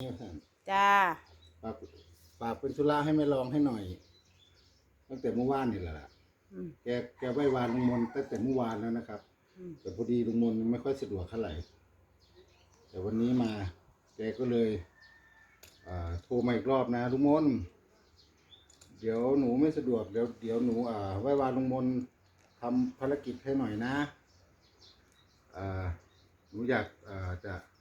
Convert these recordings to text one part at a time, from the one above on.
เนี่ยท่านจ้าฝากฝากเป็นธุระให้แม่ลองให้หน่อย ตั้งแต่เมื่อวานนี่แหละล่ะอืม แกแกไหว้วานลุงมนต์ตั้งแต่เมื่อวานแล้วนะครับ อืม แต่พอดีลุงมนต์ไม่ค่อยสะดวกเท่าไหร่ แต่วันนี้มา แกก็เลยอ่าโทรมาอีกรอบนะลุงมนต์เดี๋ยวหนูไม่สะดวกเดี๋ยวเดี๋ยวหนูอ่าไหว้วานลุงมนต์ทำภารกิจให้หน่อยนะอ่าหนูอยากอ่าจะอ่า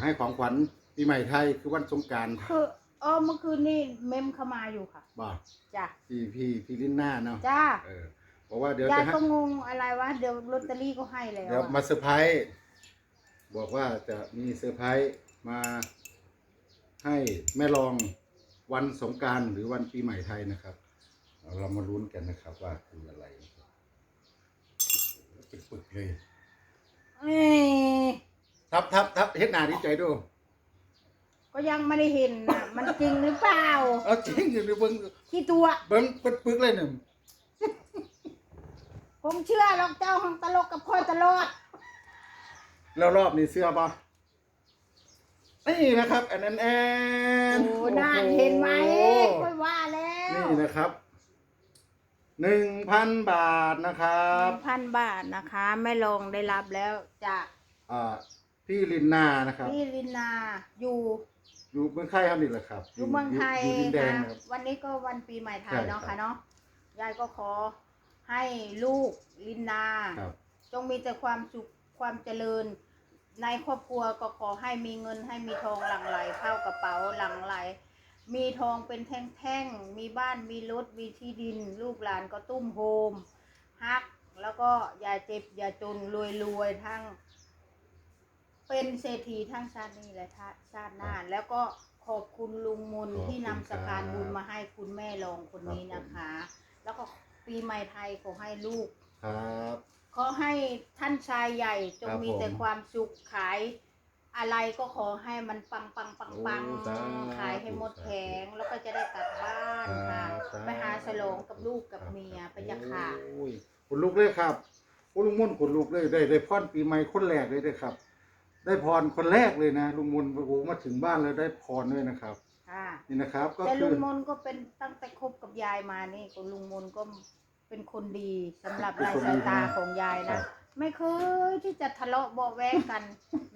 ให้ของขวัญปีใหม่ไทยคือวันสงกรารคือเออเมื่อคืนนี่เมมเข้ามาอยู่ค่ะบ่าจ้าพี่พี่พี่ลินหน้าเนาะจ้าเออบอกว่าเดี๋ยวจะยายให้ ก็งงอะไรวะเดี๋ยวลอตเตอรี่ก็ให้แล้วเดี๋ยวอะมาเซอร์ไพรส์บอกว่าจะมีเซอร์ไพรส์มาให้แม่รองวันสงกรารหรือวันปีใหม่ไทยนะครับเรามาลุ้นกันนะครับว่าคืออะไรเป็นปึกเลยเอ้ย ทับทับทับเฮ็ดหนาดีใจดูก็ยังไม่ได้เห็นนะมันจริงหรือเปล่าเอาจริงอยู่ในเบิ้งที่ตัวเบิ้งเป็นปึกเลยหนึ่งผมเชื่อหรอกเจ้าของตลกกับค่อยตลอดแล้วรอบนี้เสื้อปะนี่นะครับอันนั้นแอนโอ้น่าเห็นไหมค่อยว่าแล้วนี่นะครับหนึ่งพันบาทนะครัหบนึ่งพันบาทนะคะแม่ลองได้รับแล้วจากอ่า พี่ลินนานะครับ พี่ลินนาอยู่อยู่เมืองไทยครับนี่แหละครับอยู่เมืองไทยอยู่ดินแดงนะครับวันนี้ก็วันปีใหม่ไทยใช่เนาะครัค่ะบ เนาะยายก็ขอให้ลูกลินนา ครับ จงมีแต่ความสุขความเจริญ ในครอบครัวก็ขอให้มีเงินให้มีทองหลั่งไหลเข้ากระเป๋าหลั่งไหล มีทองเป็นแท่งๆ มีบ้านมีรถมีที่ดิน ลูกหลานก็ตุ้มโฮมฮัก แล้วก็อย่าเจ็บอย่าจนรวยรวยๆทั้ง เป็นเศรษฐีทั้งชาตินี้และชาติหน้า แล้วก็ขอบคุณลุงมนต์ที่นำสะพานบุญมาให้คุณแม่รองคนนี้นะคะ แล้วก็ปีใหม่ไทยขอให้ลูก ครับ ขอให้ท่านชายใหญ่จงครับมีแต่ผมความสุขขาย อะไรก็ขอให้มันปังปังปังปังโอ้สาธุขายให้หมดแผงแล้วก็จะได้กลับบ้านค่ะครับสาธุ ไปหาฉลองกับลูกกับเมียไปจะค่ะโอ้ยคนลุกเลยครับโอ้ลุงมนต์คนลุกเลยได้ได้พรปีใหม่คนแรกเลยนะครับ ได้พรคนแรกเลยนะลุงมนต์โอ้โหมาถึงบ้านแล้วได้พรด้วยนะครับ ค่ะ นี่นะครับก็แต่คืลุองมนก็เป็นตั้งแต่คบกับยายมานี่ก็ลุงมนก็เป็นคนดีสำหรับเป็นในคนดีสายตานะของยายครันะบไม่เคยที่จะทะเลาะเบาะแวงกัน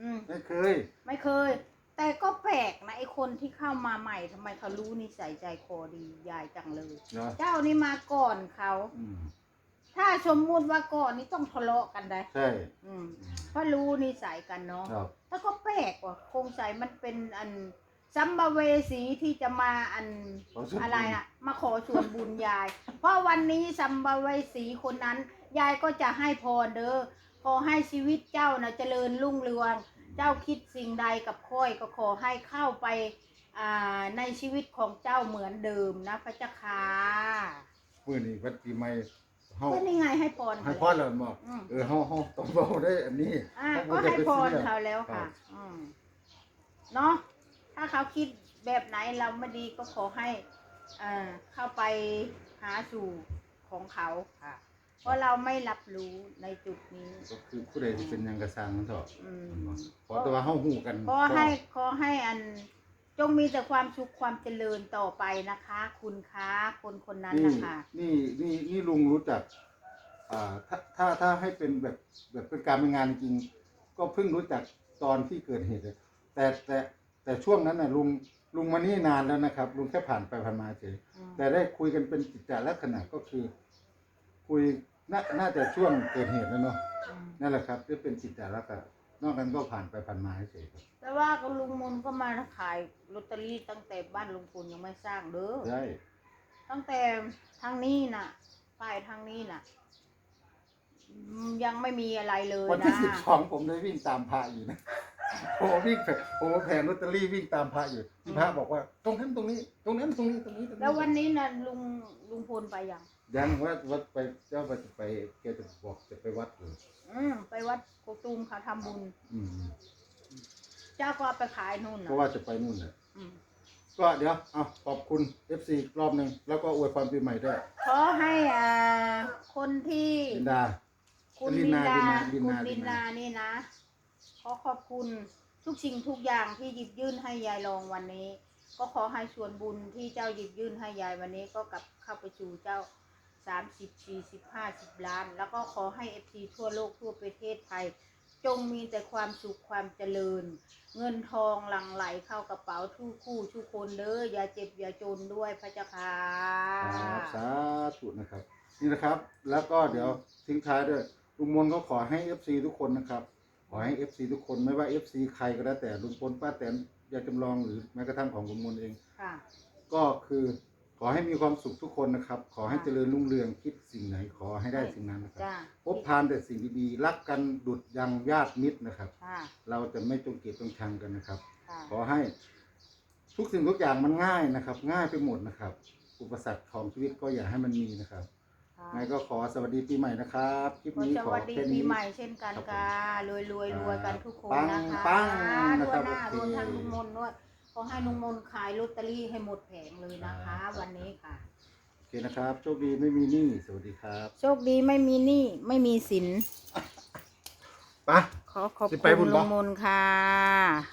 อืม ไม่เคย ไม่เคย แต่ก็แปลกนะไอคนที่เข้ามาใหม่ทำไมเขารู้นิสัยใจคอดียายจังเลยเนาะเจ้านี่มาก่อนเขา อืม ถ้าสมมุติว่าก่อนนี่ต้องทะเลาะกันได้ ใช่ อืมเพราะรู้นิสัยกันเนาะ ครับถ้าก็แปลกว่ะคงใส่มันเป็นอันซัมบเวสีที่จะมาอันขอส่วนบุญ อะไรอะมาขอส่วนบุญยาย เพราะวันนี้ซัมบเวสีคนนั้น ยายก็จะให้พรเด้อขอให้ชีวิตเจ้านะเจริญรุ่งเรือง เจ้าคิดสิ่งใดกับค่อยก็ขอให้เข้าไปอ่าในชีวิตของเจ้าเหมือนเดิมนะพระเจ้าค่ะ มื่อนี้วันปีใหม่ เฮาก็นี่ไงให้พรให้เขาพรแล้วแล้วบอกอืมเออเฮาเฮาต้องเว้าได้อันนี้อ่าเฮาก็บ่จะให้ไปพรซื้อเขาแล้วครัค่ะบอืมเนาะถ้าเขาคิดแบบไหนเราไม่ดีก็ขอให้อ่าเข้าไปหาสู่ของเขาค่ะ เพราะเราไม่รับรู้ในจุดนี้ ก็คือผู้ใดที่เป็นหยังกระสังมันเถอะอืมขอแต่ว่าเฮาฮู้กัน ขอให้ขอให้อัน จงมีแต่ความสุขความเจริญต่อไปนะคะ คุณคะคนคนนั้นนี่นะคะ นี่นี่นี่ลุงรู้จัก อ่าถ้าถ้าถ้าให้เป็นแบบแบบเป็นการเป็นงานจริง ก็เพิ่งรู้จักตอนที่เกิดเหตุเลยแต่แต่แต่ช่วงนั้นน่ะลุงลุงมานี่นานแล้วนะครับ ลุงแค่ผ่านไปผ่านมาเฉยอืม แต่ได้คุยกันเป็นกิจจลักษณะก็คือ คุยน่าน่าจะช่วงเกิดเหตุแล้วเนาะอืมนั่นแหละครับที่เป็นกิจจลักษณะ นอกนั้นก็ผ่านไปผ่านมาเฉยๆครับแต่ว่าก็ลุงมนก็มาขายลอตเตอรี่ตั้งแต่บ้านลุงพลยังไม่สร้างเด้อใช่ตั้งแต่ทางนี้น่ะฝ่ายทางนี้น่ะอืมยังไม่มีอะไรเลยวันที่นะสิบสองผมได้วิ่งตามพระอยู่นะโอ้วิ่งแผงโอ้แผงลอตเตอรี่วิ่งตามพระอยู่ที่พระบอกว่า ตรงนั้นตรงนี้ ตรงนั้นตรงนี้ตรงนี้ตรงนี้แล้ววันนี้น่ะลุงลุงพลไปยัง ยังวัดวัดไปเจ้าไปจะไปแกจะบอกจะไปวัดอยู่อืมไปวัดโกตูมค่ะทำบุญ อืมเจ้าก็เอาไปขายนู่นเพน่ะราะว่าจะไปนู่นแหละอืมก็เดี๋ยวเอาขอบคุณ FC อีกรอบหนึ่งแล้วก็อวยพรปีใหม่ด้วยขอให้อ่าคนที่ ลินดา คุณลิลินนนาดาลินนาลินนาคุณลินดานี่นะ ขอขอบคุณทุกสิ่งทุกอย่างที่หยิบยื่นให้ยายรองวันนี้ ก็ขอให้ส่วนบุญที่เจ้าหยิบยื่นให้ยายวันนี้ก็กลับเข้าไปสู่เจ้า สามสิบสี่สิบห้าสิบล้าน แล้วก็ขอให้เอฟซีทั่วโลกทั่วประเทศไทย จงมีแต่ความสุขความเจริญ เงินทองหลั่งไหลเข้ากระเป๋าทุกคู่ทุกคนเด้ออย่าเจ็บอย่าจนด้วยพระเจ้าค่ะครับสาธุนะครับ นี่นะครับ แล้วก็เดี๋ยวทิ้งท้ายด้วยลุงมนก็ขอให้ FC ทุกคนนะครับ ขอให้ FC ทุกคนไม่ว่า FC ใครก็แล้วแต่ลุงพลป้าแตนยายจำลองหรือแม้กระทั่งของลุงมนเอง ค่ะ ก็คือ ขอให้มีความสุขทุกคนนะครับ ขอให้ค่ะเจริญรุ่งเรืองคิดสิ่งไหนขอให้ได้สิ่งนั้นนะครับ จ้าพบทานแต่สิ่งดีๆรักกันดุดยังญาติมิตรนะครับ ค่ะเราจะไม่จงเกลียดจงชังกันนะครับ ค่ะขอให้ทุกสิ่งทุกอย่างมันง่ายนะครับ ง่ายไปหมดนะครับ อุปสรรคของชีวิตก็อย่าให้มันมีนะครับค่ะไงก็ขอสวัสดีปีใหม่นะครับคลิปขอนี้สขอวัสดีแค่ปีนี้ ใหม่เช่นกันค่ะรวยรวยรวยกันทุกคนปังนะคะปังรนะวครัยบหน้าโอเค รวมทั้งลุงมนต์ด้วย ขอให้ลุงมนต์ขายลอตเตอรี่ให้หมดแผงเลยนะคะ วันนี้ค่ะ โอเคนะครับ โชคดีไม่มีหนี้สวัสดีครับโชคดีไม่มีหนี้ไม่มีสิน ไป ขอขอบสิคุไปบุณญลุบ่งมนต์ค่ะ